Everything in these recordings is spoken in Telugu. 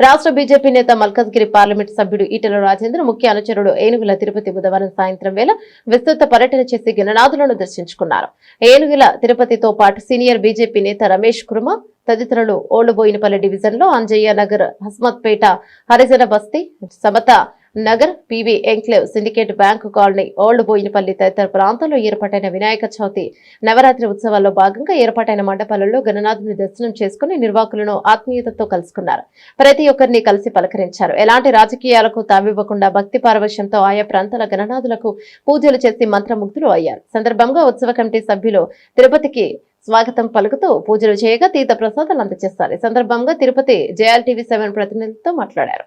రాష్ట్ర బీజేపీ నేత మల్కజ్గిరి పార్లమెంట్ సభ్యుడు ఈటల రాజేంద్ర ముఖ్య అనుచరుడు ఏనుగుల తిరుపతి బుధవారం సాయంత్రం వేళ విస్తృత పర్యటన చేసి గణనాథులను దర్శించుకున్నారు. ఏనుగుల తిరుపతితో పాటు సీనియర్ బీజేపీ నేత రమేష్ కుర్మ తదితరులు ఓళ్ళుబోయినపల్లి డివిజన్లో Anjaiah Nagar Hasmathpet Harijan Basti Samatha Nagar PV enclave syndicate bank colony old Boinapally తదితర ప్రాంతాల్లో ఏర్పాటైన వినాయక చవితి నవరాత్రి ఉత్సవాల్లో భాగంగా ఏర్పాటైన మండపాలలో గణనాథుని దర్శనం చేసుకుని నిర్వాహకులను ఆత్మీయతతో కలుసుకున్నారు. ప్రతి ఒక్కరిని కలిసి పలకరించారు. ఎలాంటి రాజకీయాలకు తావివ్వకుండా భక్తి పారవశ్యంతో ఆయా ప్రాంతాల గణనాథులకు పూజలు చేసి మంత్రముగ్ధులు అయ్యారు. సందర్భంగా ఉత్సవ కమిటీ సభ్యులు తిరుపతికి స్వాగతం పలుకుతూ పూజలు చేయగా తీర్థ ప్రసాదాలు అందజేస్తారు. ఈ సందర్భంగా Tirupati J R TV seven ప్రతినిధితో మాట్లాడారు.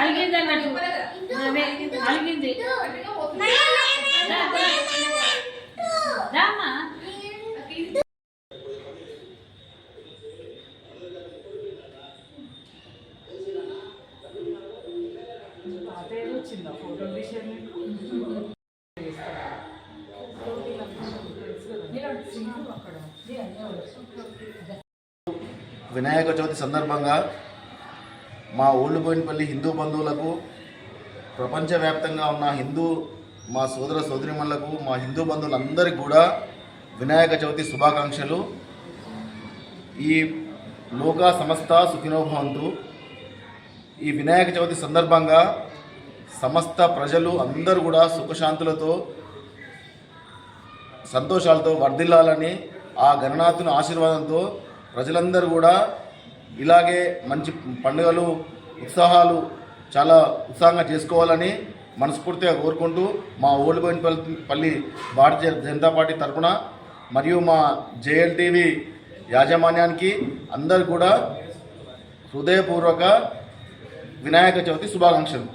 అలిగింది అన్నట్టు. అలిగింది. వినాయక చవితి సందర్భంగా మా ఓళ్ళుబోయినపల్లి హిందూ బంధువులకు ప్రపంచవ్యాప్తంగా ఉన్న హిందూ మా సోదర సోదరిమణులకు మా హిందూ బంధువులందరికీ కూడా వినాయక చవితి శుభాకాంక్షలు. ఈ లోక సమస్త సుఖినోభవంతు. ఈ వినాయక చవితి సందర్భంగా సమస్త ప్రజలు అందరూ కూడా సుఖశాంతులతో సంతోషాలతో వర్ధిల్లాలని ఆ గణనాథుని ఆశీర్వాదంతో ప్రజలందరూ కూడా ఇలాగే మంచి పండుగలు ఉత్సాహాలు చాలా ఉత్సాహంగా చేసుకోవాలని మనస్ఫూర్తిగా కోరుకుంటూ మా ఓల్డ్బోయినపల్లి పల్లి భారతీయ జనతా పార్టీ తరఫున మరియు మా జేఎల్టీవీ యాజమాన్యానికి అందరు కూడా హృదయపూర్వక వినాయక చవితి శుభాకాంక్షలు.